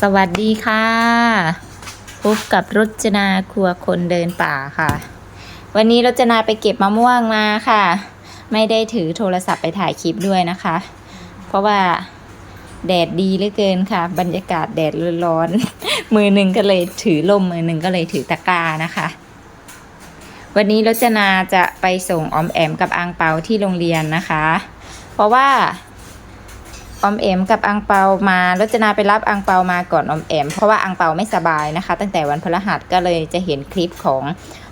สวัสดีค่ะ พบกับรจนาครัวคนเดินป่าค่ะ วันนี้รจนาไปเก็บมะม่วงมาค่ะ ไม่ได้ถือโทรศัพท์ไปถ่ายคลิปด้วยนะคะ เพราะว่าแดดดีเหลือเกินค่ะ บรรยากาศแดดร้อนๆมือหนึ่งก็เลยถือลมมือหนึ่งก็เลยถือตะกร้านะคะวันนี้รจนาจะไปส่งออมแอมกับอังเปาที่โรงเรียนนะคะ เพราะว่า ออมแอมกับอังเปามา รจนาไปรับอังเปามาก่อนออมแอม เพราะว่าอังเปาไม่สบายนะคะ ตั้งแต่วันพฤหัสก็เลยจะเห็นคลิปของ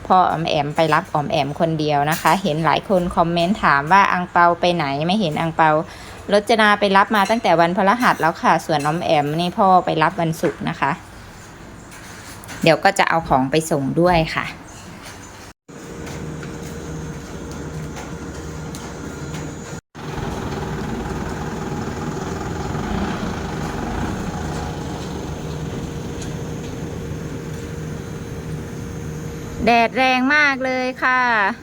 พ่อออมแอมไปรับออมแอมคนเดียวนะคะ เห็นหลายคนคอมเมนต์ถามว่าอังเปาไปไหนไม่เห็นอังเปารจนาไปรับมาตั้งแต่วันพฤหัสแล้วค่ะ ส่วนออมแอมนี่พ่อไปรับวันศุกร์นะคะ เดี๋ยวก็จะเอาของไปส่งด้วยค่ะ แดดแรงมากเลยค่ะ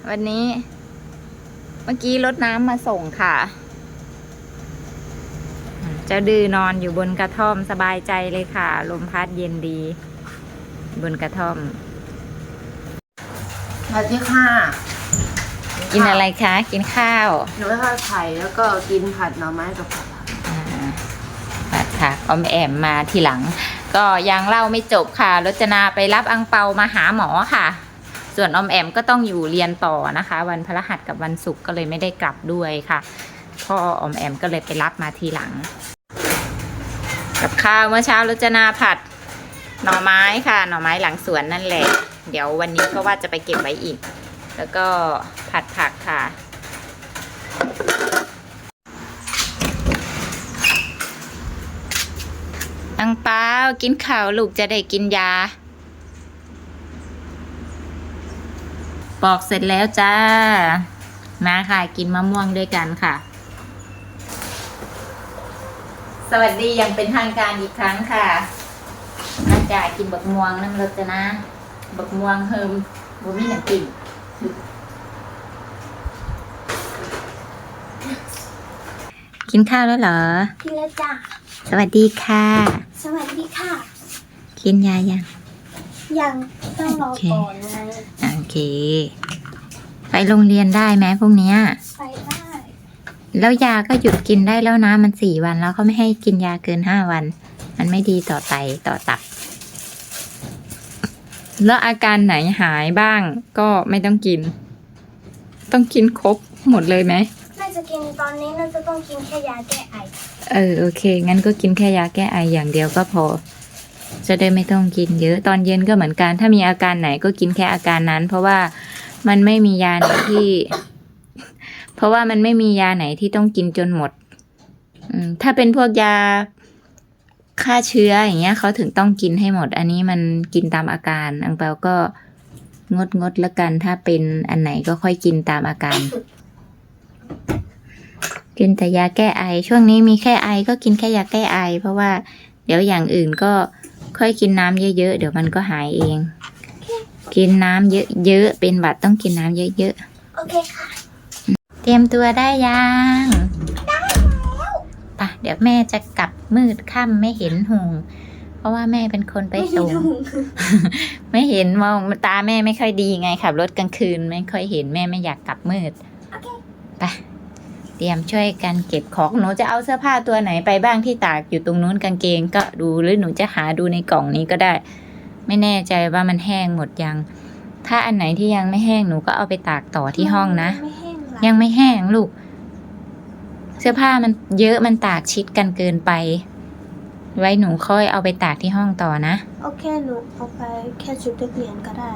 วันนี้ เมื่อกี้รดน้ำมาส่งค่ะ เจะดื้อนอนอยู่บนกระท่อมสบายใจเลยค่ะ ลมพัดเย็นดี บนกระท่อมสวัสดีค่ะ กินอะไรคะ กินข้าวหนูไม่ทอดไข่แล้วก็กินผัดหน่อไม้กับผัดผักอ่าผัดผักออมแอมมาทีหลังก็ยังเล่าไม่จบค่ะรจนาไปรับอังเปามาหาหมอค่ะ ส่วนอมแอมก็ต้องอยู่เรียนต่อนะคะ วันพฤหัสกับวันศุกร์ก็เลยไม่ได้กลับด้วยค่ะ พ่อออมแอมก็เลยไปรับมาทีหลัง กับข้าวเมื่อเช้ารจนาผัดหน่อไม้ค่ะ หน่อไม้หลังสวนนั่นแหละ เดี๋ยววันนี้ก็ว่าจะไปเก็บไว้อีก แล้วก็ผัดผักค่ะอังเปากินข้าวลูกจะได้กินยา ปอกเสร็จแล้วจ้า มาค่ะกินมะม่วงด้วยกันค่ะ สวัสดีอย่างเป็นทางการอีกครั้งค่ะน่าจะกินบักม่วงน้ำรสจะนะ บักม่วงเฮิมบุมีหนังกินกินข้าวแล้วเหรอพี่ละจ้ะ สวัสดีค่ะ สวัสดีค่ะ กินยายัง ยังต้องรอโอเคก่อนไงโอ เคไปโรงเรียนได้ไหมพวกเนี้ยไปได้แล้วยาก็หยุดกินได้แล้วนะ มันสี่วันแล้วเขาไม่ให้กินยาเกินห้าวัน มันไม่ดีต่อไตต่อตับ แล้วอาการไหนหายบ้างก็ไม่ต้องกิน ต้องกินครบหมดเลยไหมน่าจะกินตอนนี้น่าจะต้องกินแค่ยาแก้ไอ เออโอเค งั้นก็กินแค่ยาแก้ไออย่างเดียวก็พอ จะได้ไม่ต้องกินเยอะ ตอนเย็นก็เหมือนกัน ถ้ามีอาการไหนก็กินแค่อาการนั้น เพราะว่ามันไม่มียาไหนที่ เพราะว่ามันไม่มียาไหนที่ต้องกินจนหมดถ้าเป็นพวกยาฆ่าเชื้ออย่างเงี้ยเขาถึงต้องกินให้หมด อันนี้มันกินตามอาการ อังเปาก็งดงดแล้วกัน ถ้าเป็นอันไหนก็ค่อยกินตามอาการ กินแต่ยาแก้ไอ ช่วงนี้มีแค่ไอก็กินแค่ยาแก้ไอ เพราะว่าเดี๋ยวอย่างอื่นก็ ค่อยกินน้ำเยอะๆ เดี๋ยวมันก็หายเอง กินน้ำเยอะๆ เป็นหวัดต้องกินน้ำเยอะโอเคค่ะๆเตรียมตัวได้ยังปะเดี๋ยวแม่จะกลับมืดค่ำไม่เห็นหงเพราะว่าแม่เป็นคนไปส่ง ไม่เห็นมองตาแม่ไม่ค่อยดีไงขับรถกลางคืนไม่ค่อยเห็นแม่ไม่อยากกลับมืดโอเคไป เตรียมช่วยกันเก็บของหนูจะเอาเสื้อผ้าตัวไหนไปบ้างที่ตากอยู่ตรงนู้นกางเกงก็ดูหรือหนูจะหาดูในกล่องนี้ก็ได้ ไม่แน่ใจว่ามันแห้งหมดยัง ถ้าอันไหนที่ยังไม่แห้งหนูก็เอาไปตากต่อที่ห้องนะ ไม่แห้งหรอยังไม่แห้งลูก เสื้อผ้ามันเยอะมันตากชิดกันเกินไป ไว้หนูค่อยเอาไปตากที่ห้องต่อนะโอเคหนูเอาไปแค่ชุดนักเรียนก็ได้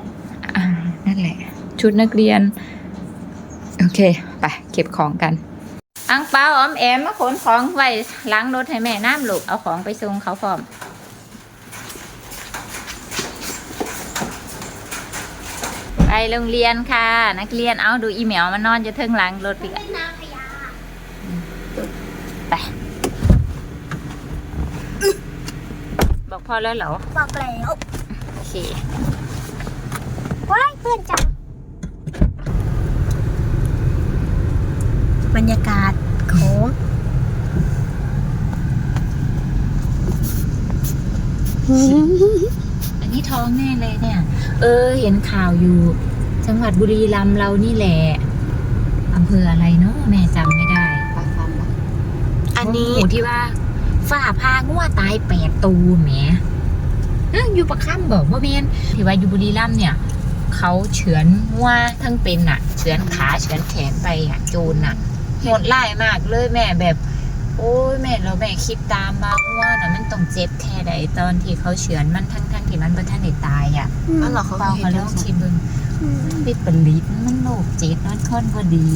อ่านั่นแหละ ชุดนักเรียน โอเค ไป เก็บของกัน อังเปาออมแอมมาขนของไว้ล้างรถให้แม่น้ำลูกเอาของไปส่งเขาพร้อมไปโรงเรียนค่ะ นักเรียนเอาดูอีเหมียวมันนอนจะเทิงหล้างรถอีกอะเป็นนางพญาไปบอกพ่อแล้วเหรอบอกแล้วโอเคว้ายเพื่อนจังบรรยากาศ ของอันนี้ท้องแน่เลยเนี่ย เออ เห็นข่าวอยู่ จังหวัดบุรีรัมย์เรานี่แหละอำเภออะไรเนาะแม่จำไม่ได้ปลาคันปะอันนี้หมูที่ว่าฝ้าพางัวตายแปดตูแหมเอ้ยอยู่ประค่ำบอกว่าเมนที่ว่าอยู่บุรีรัมย์เนี่ย เขาเฉือนงัวทั้งเป็นอะเฉือนขาเฉือนแขนไปอะโจรอะ โหดร้ายมากเลยแม่แบบ โอ้ยแม่เราแม่คิดตามมางัวน่ะมันต้องเจ็บแค่ใดตอนที่เขาเฉือนมันทั้งทั้งๆที่มันบ่ทันได้ตายอะอ๋อเหรอเขาเปล่าเห็เขานลแล้อวงคิดเบิ่งมันวิปริตมันโลกเจ็ดมันค่อนก็ดี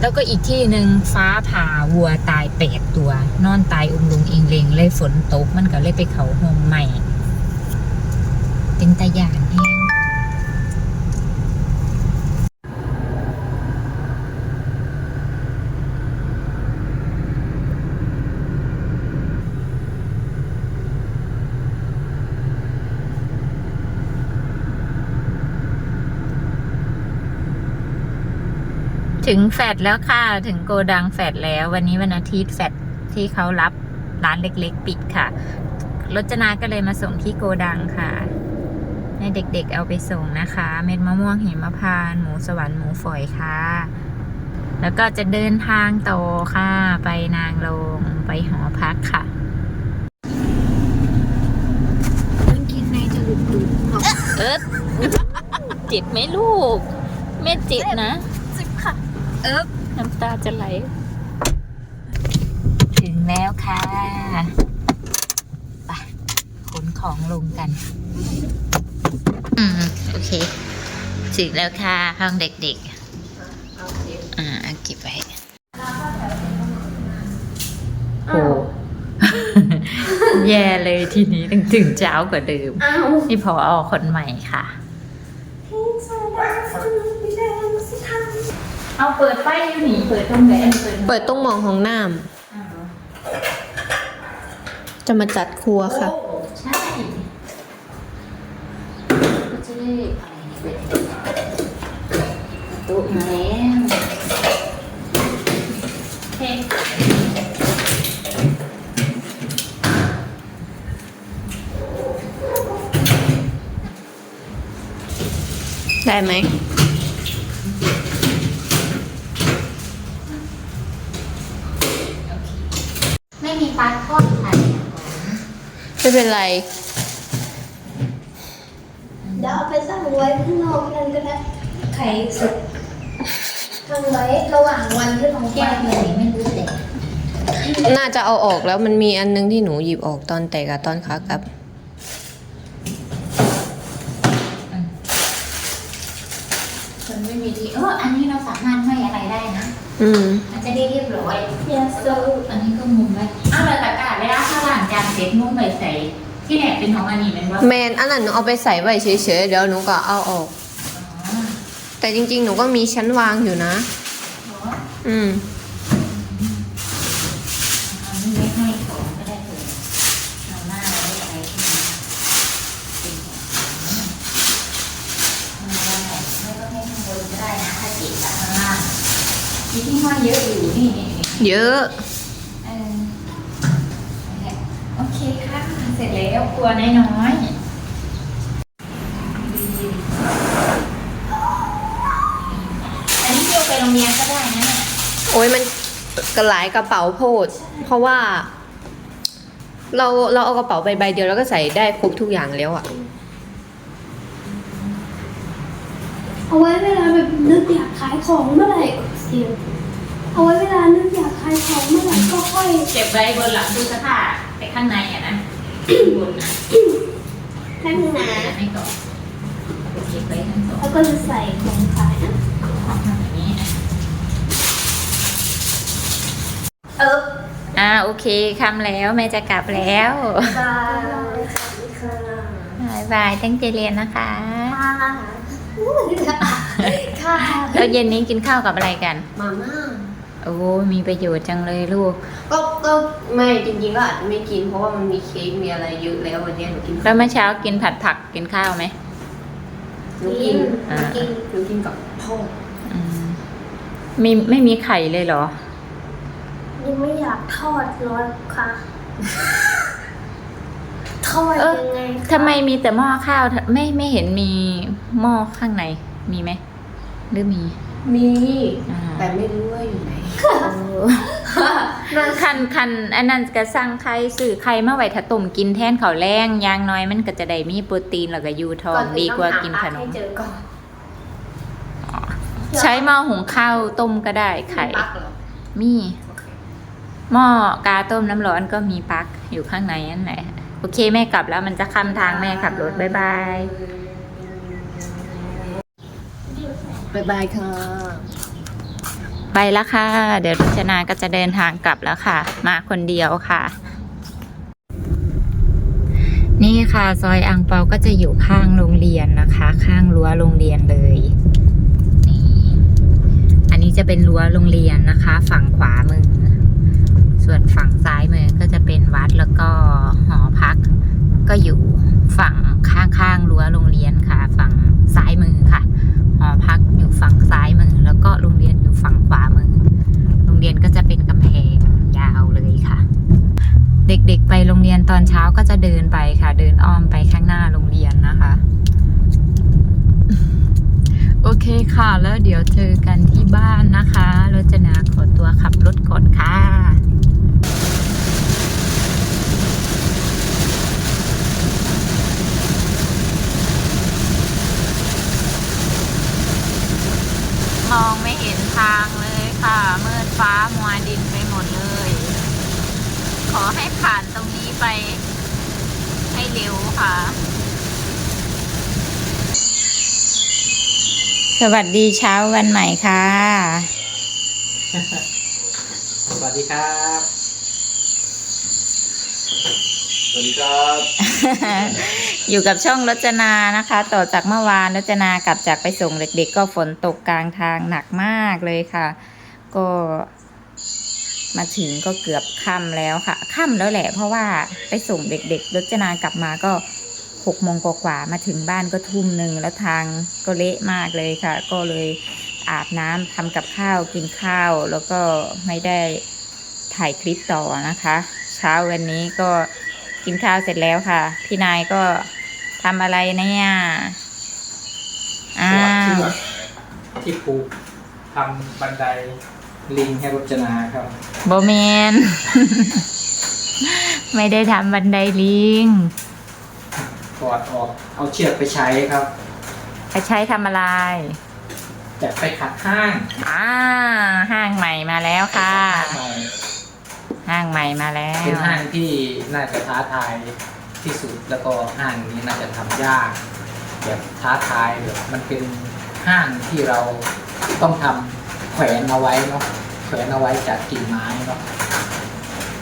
แล้วก็อีกที่หนึ่งฟ้าผ่าวัวตายแปดตัว นอนตายอุ้มลุงเองเลงเลยฝนตกมันก็เลยไปเขาห้องใหม่ เป็นตาหยานเอง ถึงแฟดแล้วค่ะ ถึงโกดังแฟดแล้ว วันนี้วันอาทิตย์แฟดที่เขารับร้านเล็กๆ ปิดค่ะ รจนาก็เลยมาส่งที่โกดังค่ะให้เด็กๆเอาไปส่งนะคะ เม็ดมะม่วงหิมพานต์หมูสวรรค์หมูฝอยค่ะ แล้วก็จะเดินทางต่อค่ะ ไปนางลงไปหอพักค่ะมันกินในจะหลุดดเนาะเอิร์ดจิบไหมลูกเม็ดจิบนะ เอิบน้ำตาจะไหล ถึงแล้วค่ะไปขนของลงกัน อืม โอเค ถึงแล้วค่ะ ห้องเด็กๆ อ่าเอาเก็บไว้โอ้แย่เลยทีนี้ต้องถึงเช้ากว่าเดิมอ้าวนี่พออคนใหม่ค่ะพี่สา ยดาวฟังไม่ได้สิทเอาเปิดไฟอยู่นี่เปิดตรงไหนเปิดเปิดต้องมองห้องน้อ้าวำจะมาจัดครัวค่ะ โอ้ใช่ก็จะได้อะไรเนี่ยตุ๊กมาแล้วเฮ้ได้ไหม ม่มีปลาทอดค่ะไม่เป็นไรำเดี๋ยวเอาไปตั้งไว้ข้างนอกนั่นก็ได้ไข่สุกตั้งไว้ระหว่างวันที่เราแก้วเลยไม่รู้เลยน่าจะเอาออกแล้วมันมีอันนึงที่หนูหยิบออกตอนแตกกับตอนขากลับคนไม่มีที่เอออันนี้เราสามารถไม่อะไรได้นะ อืมมันจะได้เรียบร้อยเยสโซอันนี้ก็มุมไว้อ้าวแต่ตะกร้าเวลาถ้าล้างจานเสร็จมุมไปใส่ที่แหนเป็นของอันนี้เป็นว่าแมนอันนั้นหนูเอาไปใส่ไว้เฉยๆเดี๋ยวหนูก็เอาออกอ๋อแต่จริงๆ หนูก็มีชั้นวางอยู่นะเหรออืม มีที่ห้อยเยอะอยู่นี่นี่นี่เยอะ เออนั่นแหละโอเคค่ะ เสร็จแล้วครัวน้อยๆอันนี้โยกไปโรงเรียนก็ได้นะเนี่ยโอ้ยมันกระหลายกระเป๋าโพด เพราะว่า เราเราเอากระเป๋าใบใบเดียวแล้วก็ใส่ได้ครบทุกอย่างแล้วอะเอาไว้เวลาแบบนึกอยากขายของเมื่อไหร่เสียง เอาไว้เวลานึกอยากขายของเมื่อไหร่ก็ค่อยเก็บไว้บนหลังตู้เสื้อผ้าไปข้างในอะนะบนนะนั่งหนาไม่ก่อนเก็บไว้ทั้งสองแล้วก็จะใส่ของขายนะทำอย่างนี้นะเอออ่าโอเคคำแล้วแม่จะกลับแล้วบายสวัสดีค่ะบายบายตั้งใจเรียนนะคะค่ะแล้วเย็นนี้กินข้าวกับอะไรกัน มาม่า โอ้มีประโยชน์จังเลยลูก ก็ก็ไม่จริงๆก็อาจจะไม่กินเพราะว่ามันมีเค้กมีอะไรเยอะแล้ววันเนี้ยหนูกินแล้วเมื่อเช้ากินผัดผักกินข้าวไหมหนูกินอ่าหนูกินหนูกินกับพ่ออืมมีไม่มีไข่เลยเหรอมยังไม่อยากทอดร้อนค่ะ ทอดเออ ยังไงคะทำไมมีแต่หม้อข้าวไม่ไม่เห็นมีหม้อข้างในมีไหมหรือมี มี อ่าแต่ไม่รู้ว่าอยู่ไหนนั่นคันคันอันนั้นก็สั่งไข่สื่อไข่มาไว้ถ้าต้มกินแทนข้าวแรงอย่างน้อยมันก็จะได้มีโปรตีนแล้วก็ยูทองดีกว่ากินขนให้มเจอก่อนใช้หม้อหุงข้าวต้มก็ได้ไข่ ปักเหรอมีโอเคหม้อกาต้มน้ำร้อนก็มีปลั๊กอยู่ข้างในนั่นแหละ โอเคแม่กลับแล้วมันจะคำทางแม่ขับรถ บ๊ายบาย บ๊ายบายค่ะ ไปแล้วค่ะ เดี๋ยวรุจนาก็จะเดินทางกลับแล้วค่ะ มาคนเดียวค่ะ นี่ค่ะ ซอยอังเปาก็จะอยู่ข้างโรงเรียนนะคะ ข้างรั้วโรงเรียนเลยนี่อันนี้จะเป็นรั้วโรงเรียนนะคะ ฝั่งขวามือ ส่วนฝั่งซ้ายมือก็จะเป็นวัดแล้วก็หอพัก ก็อยู่ฝั่งข้างๆรั้วโรงเรียนค่ะ ฝั่งซ้ายมือค่ะ หอพักอยู่ฝั่งซ้ายมือ แล้วก็โรงเรียนอยู่ฝั่งขวามือ โรงเรียนก็จะเป็นกำแพงยาวเลยค่ะ เด็กๆไปโรงเรียนตอนเช้าก็จะเดินไปค่ะ เดินอ้อมไปข้างหน้าโรงเรียนนะคะ โอเคค่ะ แล้วเดี๋ยวเจอกันที่บ้านนะคะรจนาขอตัวขับรถก่อนค่ะ มองไม่เห็นทางเลยค่ะ มืดฟ้ามัวดินไปหมดเลย ขอให้ผ่านตรงนี้ไปให้เร็วค่ะ สวัสดีเช้าวันใหม่ค่ะ สวัสดีครับ สวัสดีครับ อยู่กับช่องรจนานะคะ ต่อจากเมื่อวานรจนากลับจากไปส่งเด็กๆ ก็ฝนตกกลางทางหนักมากเลยค่ะ ก็มาถึงก็เกือบค่ำแล้วค่ะค่ำแล้วแหละ เพราะว่าไปส่งเด็กๆรจนากลับมาก็หกโมงกว่ามาถึงบ้านก็ทุ่มหนึ่งแล้วทางก็เละมากเลยค่ะ ก็เลยอาบน้ำทำกับข้าวกินข้าว แล้วก็ไม่ได้ถ่ายคลิปต่อนะคะ เช้าวันนี้ก็ กินข้าวเสร็จแล้วค่ะ พี่นายก็ทำอะไรเนี่ยอ้าเชืวอกที่ผูกทำบันไดลิงให้รจนาครับ โบเมน ไม่ได้ทำบันไดลิงกอดออกเอาเชือกไปใช้ครับไปใช้ทำอะไร จะไปขัดห้างอ่า ห้างใหม่มาแล้วค่ะ ใหม่ ห้างใหม่มาแล้ว เป็นห้างที่น่าจะท้าทายที่สุดแล้วก็ห้างนี้น่าจะทำยากแบบท้าทายแบบมันเป็นห้างที่เราต้องทำแขวนเอาไว้เนาะแขวนเอาไว้จากกิ่งไม้เนาะ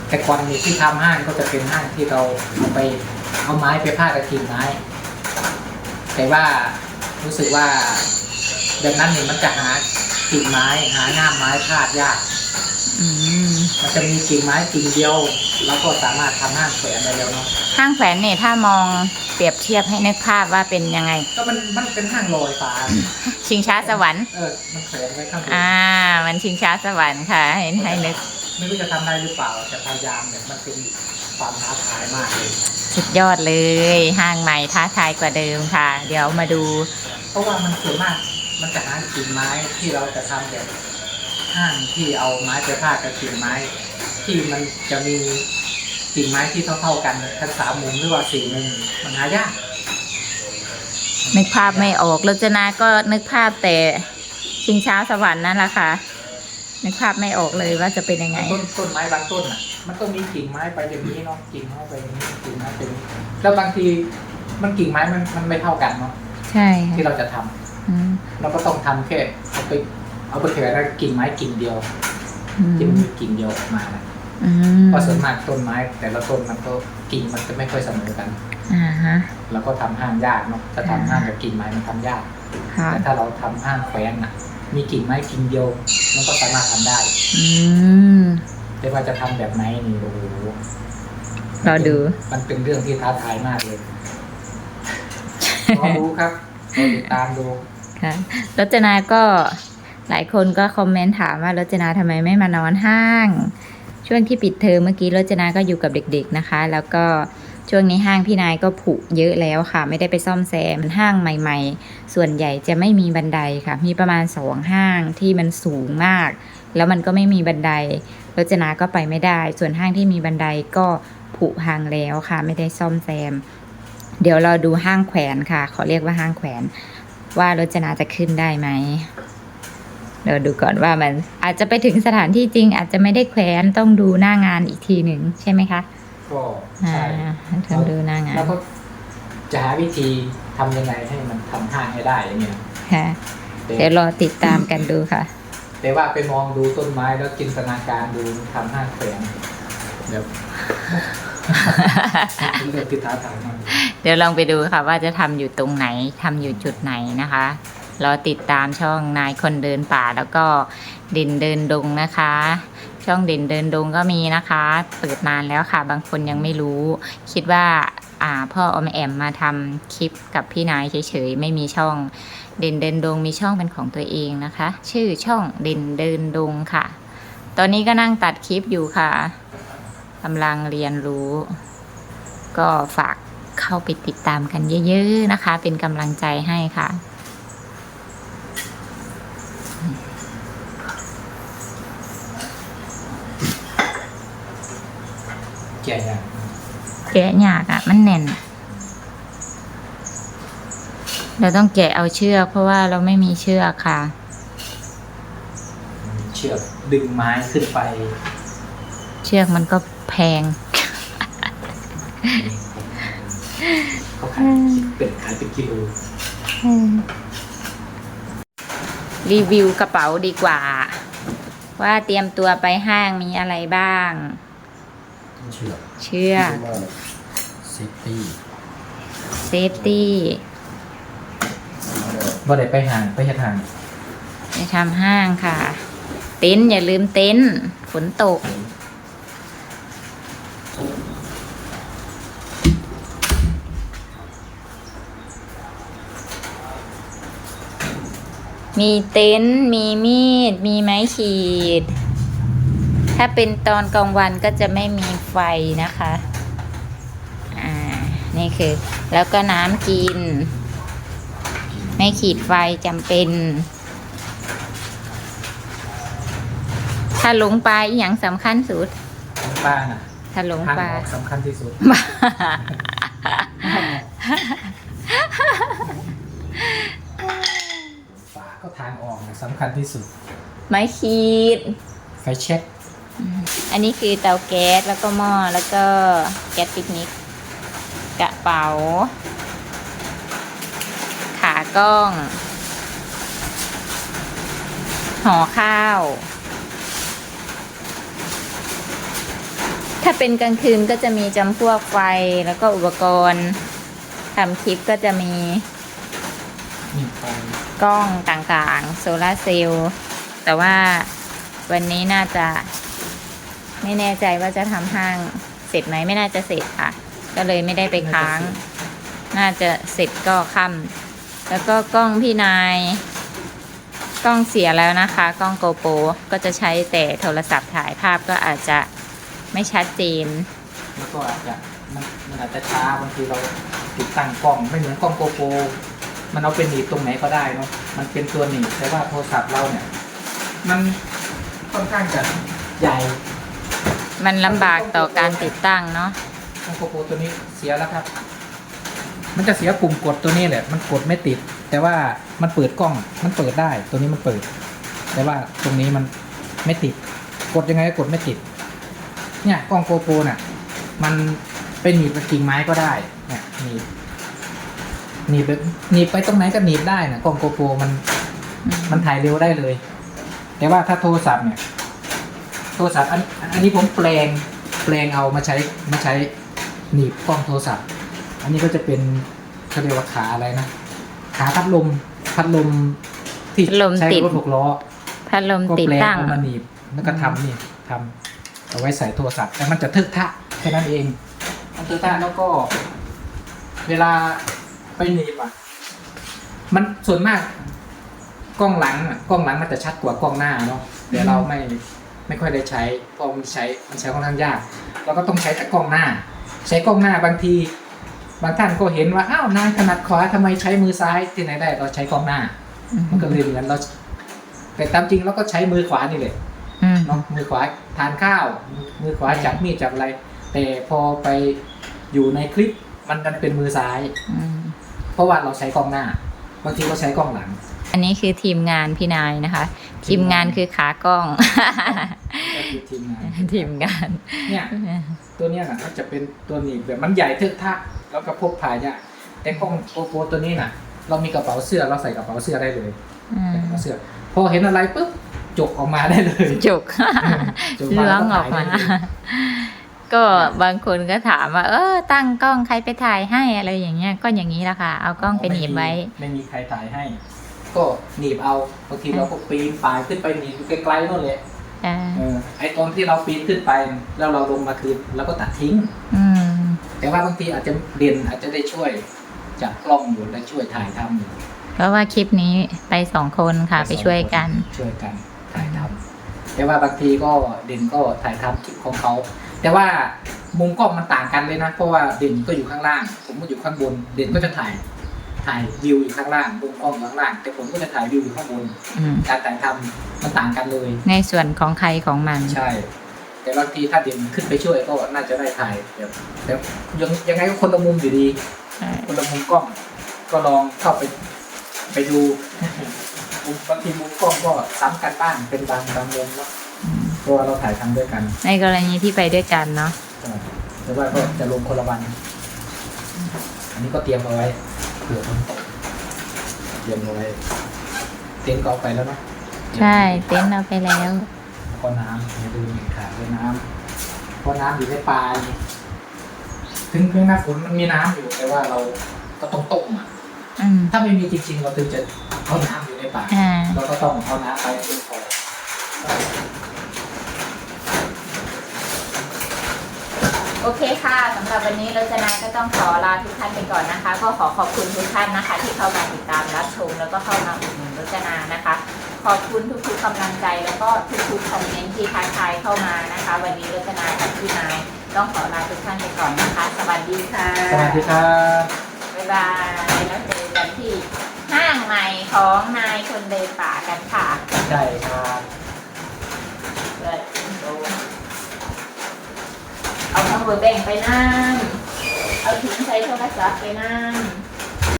แต่ก่อนนี้ที่ทำห้างก็จะเป็นห้างที่เราเอาไปเอาไม้ไปพาดกับกิ่งไม้ แต่ว่ารู้สึกว่าแบบนั้นเนี่ยมันจะหา กิ่งไม้หาง่ามไม้พาดยากอืมมันจะมีกิ่งไม้กิ่งเดียวเราก็สามารถทำห้างแขวนได้แล้วเนาะห้างแขวนเนี่ยถ้ามองเปรียบเทียบให้นึกภาพว่าเป็นยังไง ก็มันมันเป็นห้างลอยฟ้าชิงช้าสวรรค์เออมันแขวนไว้ข้างบนอ่า มันชิงช้าสวรรค์ค่ะ ให้ให้นึกไม่รู้จะทำได้หรือเปล่าแต่พยายามเนี่ยมันเป็นความท้าทายมากเลย สุดยอดเลย ห้างใหม่ท้าทายกว่าเดิมค่ะ เดี๋ยวมาดู เพราะว่ามันส่วนมาก มันจะหากิ่งไม้ที่เราจะทำแบบห้างที่เอาไม้ไปพาดกับกิ่งไม้ ที่มันจะมีกิ่งไม้ที่เท่าๆกันทั้งสามมุมหรือว่าสี่มุมมันหายากนึกภาพไม่ออกรจนาก็นึกภาพแต่ชิงช้าสวรรค์นั่นแหละค่ะนึกภาพไม่ออกเลยว่าจะเป็นยังไง ต้นต้นไม้บางต้นอะ มันก็มีกิ่งไม้ไปอย่างนี้เนาะกิ่งไม้ไปอย่างนี้กิ่งไม้เป็นแล้วบางทีมันกิ่งไม้มันมันไม่เท่ากันเนาะใช่ที่ค่ะเราจะทำ อืมเราก็ต้องทำแค่เอาไปเอาไปแขวนแล้วกิ่งไม้กิ่งเดียวอืมที่มันมีกิ่งเดียวออกมานะอืมเพราะส่วนมากต้นไม้ แต่ละต้นมันก็กิ่งมันจะไม่ค่อยเสมอกัน อ่าฮะแล้วก็ทำห้างยากเนาะถ้าทำห้างกับกิ่งไม้มันทำยาก ค่ะแต่ถ้าเราทำห้างแขวนอะ มีกิ่งไม้กิ่งเดียวมันก็สามารถทำได้ อืม แต่ว่าจะทำแบบไหนนี่โอ้โหรอดู มันเป็นเรื่องที่ท้าทายมากเลย รอดูครับ ติดตามดูค่ะรจนาก็หลายคนก็คอมเมนต์ถามว่ารจนาทำไมไม่มานอนห้าง ช่วงที่ปิดเทอมเมื่อกี้รจนาก็อยู่กับเด็ก ๆนะคะ แล้วก็ช่วงนี้ห้างพี่นายก็ผุเยอะแล้วค่ะ ไม่ได้ไปซ่อมแซมห้างใหม่ ๆ ส่วนใหญ่จะไม่มีบันไดค่ะ มีประมาณสองห้างที่มันสูงมาก แล้วมันก็ไม่มีบันไดรจนาก็ไปไม่ได้ ส่วนห้างที่มีบันไดก็ผุพังแล้วค่ะ ไม่ได้ซ่อมแซม เดี๋ยวเราดูห้างแขวนค่ะ ขอเรียกว่าห้างแขวน ว่ารจนาจะขึ้นได้ไหมเดี๋ยวดูก่อนว่ามันอาจจะไปถึงสถานที่จริง อาจจะไม่ได้แขวนต้องดูหน้างานอีกทีหนึ่งใช่ไหมคะก็อ่าใช่ต้องดูหน้างานแล้วก็จะหาวิธีทำยังไงให้มันทำห้างให้ได้อย่างเงี้ยค่ะแต่เดี๋ยวรอติดตามกันดูค่ะ แต่ว่าไปมองดูต้นไม้แล้วจินตนาการดูทำห้างแขวนเดี๋ยวเรื่องที่ท้าทายมาก เดี๋ยวลองไปดูค่ะว่าจะทำอยู่ตรงไหนทำอยู่จุดไหนนะคะรอติดตามช่องนายคนเดินป่าแล้วก็ด่นเดินดงนะคะ ช่องเด่นเดินดงก็มีนะคะ เปิดนานแล้วค่ะ บางคนยังไม่รู้ คิดว่าอ่าพ่ออมแอมมาทำคลิปกับพี่นายเฉยๆไม่มีช่องเด่นเดินดงมีช่องเป็นของตัวเองนะคะ ชื่อช่องเด่นเดินดงค่ะ ตอนนี้ก็นั่งตัดคลิปอยู่ค่ะกำลังเรียนรู้ ก็ฝาก เข้าไปติดตามกันเยอะ ๆ นะคะ เป็นกำลังใจให้ค่ะ แก่ยังแกะยากอะ่ะ มันแน่น เราต้องแกะเอาเชือก เพราะว่าเราไม่มีเชือกค่ะ เชือกดึงไม้ขึ้นไป เชือกมันก็แพง เขาขายเป็นขายเป็นกิโลรีวิวกระเป๋าดีกว่า ว่าเตรียมตัวไปห้างมีอะไรบ้าง เชือกเชือกเซฟตี้เซฟตี้ว่าได้ไปห่างไปเฮ็ดห่างไปทำห้างค่ะ เต็นท์อย่าลืมเต็นท์ฝนตก มีเต็นท์มีมีด มีไม้ขีด ถ้าเป็นตอนกลางวันก็จะไม่มีไฟนะคะ อ่า นี่คือ แล้วก็น้ำกิน ไม่ขีดไฟจำเป็น ถ้าหลงปลาอหย่างสำคัญสุดป้าน่ะถ้าหลงทางปลาออกสำคัญที่สุดป่าก็ทางออกน่ะสำคัญที่สุด ไม้ขีด ไฟเช็ค อันนี้คือเตาแก๊สแล้วก็หม้อแล้วก็แก๊สปิกนิกกระเป๋า ขากล้องห่อข้าว ถ้าเป็นกลางคืนก็จะมีจำพวกไฟแล้วก็อุปกรณ์ทำคลิปก็จะมีมีไฟ กล้องต่างๆ โซลาร์เซลล์ แต่ว่าวันนี้น่าจะ ไม่แน่ใจว่าจะทำห้างเสร็จไหมไม่น่าจะเสร็จค่ะ ก็เลยไม่ได้ไปค้าง น่าจะเสร็จก็ค่ำแล้วก็กล้องพี่นาย กล้องเสียแล้วนะคะ กล้องโกโปรก็จะใช้แต่โทรศัพท์ถ่ายภาพก็อาจจะไม่ชัดเจน แล้วก็อาจจะมันมันอาจจะช้าบางทีเราติดตั้งกล้องไม่เหมือนกล้องโกโปร มันเอาเป็นหนีบตรงไหนก็ได้เนาะมันเป็นตัวหนีบแต่ว่าโทรศัพท์เราเนี่ย มันค่อนข้างจะใหญ่มันลำบากต่อการติดตั้งเนาะกล้องโกโปรตัวนี้เสียแล้วครับ มันจะเสียปุ่มกดตัวนี้แหละ มันกดไม่ติด แต่ว่ามันเปิดกล้อง มันเปิดได้ ตัวนี้มันเปิด แต่ว่าตรงนี้มันไม่ติด กดยังไงก็กดไม่ติด เนี่ยกล้องโกโปรน่ะ มันเป็นหนีบกับกิ่งไม้ก็ได้ เนี่ยหนีบ หนีบไปหนีบไปตรงไหนก็หนีบได้นะกล้องโกโปรมัน มันถ่ายเร็วได้เลย แต่ว่าถ้าโทรศัพท์เนี่ย โทรศัพท์อันอันนี้ผมแปลงแปลงเอามาใช้มาใช้หนีบกล้องโทรศัพท์ อันนี้ก็จะเป็นเขาเรียกว่าขาอะไรนะขาพัดลมพัดลมที่พัดลมใช้ติด รถหกล้อพัดลมก็ติดแปลงตั้ง เอามาหนีบแล้วก็ทำนี่ทำเอาไว้ใส่โทรศัพท์แต่มันจะทึกทะแค่นั้นเองมันทึกทะแล้วก็ เวลา ไปหนีบอะมันส่วนมากกล้องหลังอะกล้องหลังมันจะชัดกว่ากล้องหน้าเนาะเดี๋ยวเราไม่ไม่ค่อยได้ใช้เพราะมันใช้มันใช้ค่อนข้างยากเราก็ต้องใช้แต่กล้องหน้า ใช้กล้องหน้าบางที บางท่านก็เห็นว่าอ้าวนายถนัดขวาทำไมใช้มือซ้ายที่ไหนได้เราใช้กล้องหน้า มันก็เลยเหมือนเรา แต่ตามจริงเราก็ใช้มือขวานี่แหละอืมเนาะมือขวาทานข้าว มือขวาจับมีดจับอะไร แต่พอไปอยู่ในคลิปมันดันเป็นมือซ้ายอืมเพ ราะว่าเราใช้กล้องหน้า บางทีเราใช้กล้องหลัง อันนี้คือทีมงานพี่นายนะคะ ทีมงานคือขากล้อง ก็คือทีมงานทีมงาน เนี่ย ตัวเนี้ยนะมันจะเป็นตัวหนีบแบบมันใหญ่เทอะทะแล้วก็พกพายากแต่กล้องโกโปรตัวนี้น่ะ เรามีกระเป๋าเสื้อเราใส่กระเป๋าเสื้อได้เลยอืมใส่กระเป๋าเสื้อ พอเห็นอะไรปุ๊บจกออกมาได้เลยจุกจกเลื้องแวออกมาถ่ยได้เลย ก็บางคนก็ถามว่า เออ ตั้งกล้องใครไปถ่ายให้อะไรอย่างเงี้ย ก็อย่างนี้ละค่ะ เอากล้องไปหนีบไว้ ไม่มีใครถ่ายให้ ก็หนีบเอาบางทีเราก็ปีนป่ายขึ้นไปหนีบอยู่ไกลๆนู่นเลยอ่าเออไอตอนที่เราปีนขึ้นไปแล้วเราลงมาคืนเราก็ตัดทิ้งอืมแต่ว่าบางทีอาจจะเด่นอาจจะได้ช่วยจากกล้องอยู่และช่วยถ่ายทำอยู่เพราะว่าคลิปนี้ไปสองคนค่ะไปช่วยกัน ช่วยกันถ่ายทำแต่ว่าบางทีก็เด่นก็ถ่ายทำคลิปของเขา แต่ว่ามุมกล้องมันต่างกันเลยนะ เพราะว่าเด่นก็อยู่ข้างล่าง ผมก็อยู่ข้างบน เด่นก็จะถ่าย ถ่ายวิวอยู่ข้างล่างมุมกล้องอยู่ข้างล่าง แต่ผมก็จะถ่ายวิวอยู่ข้างบน อืมการถ่ายทำมันต่างกันเลย ในส่วนของใครของมัน ใช่ แต่บางทีถ้าเด่นขึ้นไปช่วยก็น่าจะได้ถ่ายแบบแต่ยังยังไงก็คนละมุมอยู่ดี ใช่ คนละมุมกล้อง ก็ลองเข้าไป ไปดูมุมบางทีมุมกล้องก็ซ้ำกันบ้างเป็นบางบางมุมเนาะอืม เพราะว่าเราถ่ายทำด้วยกันในกรณีที่ไปด้วยกันเนาะใช่แต่ว่าก็จะลงคนละวัน อันนี้ก็เตรียมเอาไว้เผื่อฝนตกเตรียมเอาไว้เต็นท์ก็เอาไปแล้วเนาะใช่เต็นท์เอาไปแล้ว แล้วก็น้ำอย่าลืมขาดด้วยน้ำเพราะน้ำอยู่ในปลายถึงถึงหน้าฝนมันมีน้ำอยู่แต่ว่าเราก็ต้องต้มอะ อืมถ้าไม่มีจริงๆ เราถึงจะเอาน้ำอยู่ในปากอ่า เราก็ต้องเอาน้ำไปเป็นพอ โอเคค่ะสำหรับวันนี้เราจะนาก็ต้องขอลาทุกท่านไปก่อนนะคะ ก็ขอขอบคุณทุกท่านนะคะ ที่เข้ามาติดตามรับชม แล้วก็เข้ามาอุดหนุนรจนานะคะ ขอบคุณทุกๆกำลังใจแล้วก็ทุกๆคอมเมนต์ที่ทักทายเข้ามานะคะ วันนี้รจนากับพี่นายต้องขอลาทุกท่านไปก่อนนะคะ สวัสดีค่ะสวัสดีครับบ๊ายบายแล้วเจอกันที่ห้างใหม่ของนายคนเดินป่ากันค่ะ ใช่ครับ เลย เอาทั้งเบอร์แบ่งไปนั่งเอาถุงใส่โทรศัพท์ไปนั่ง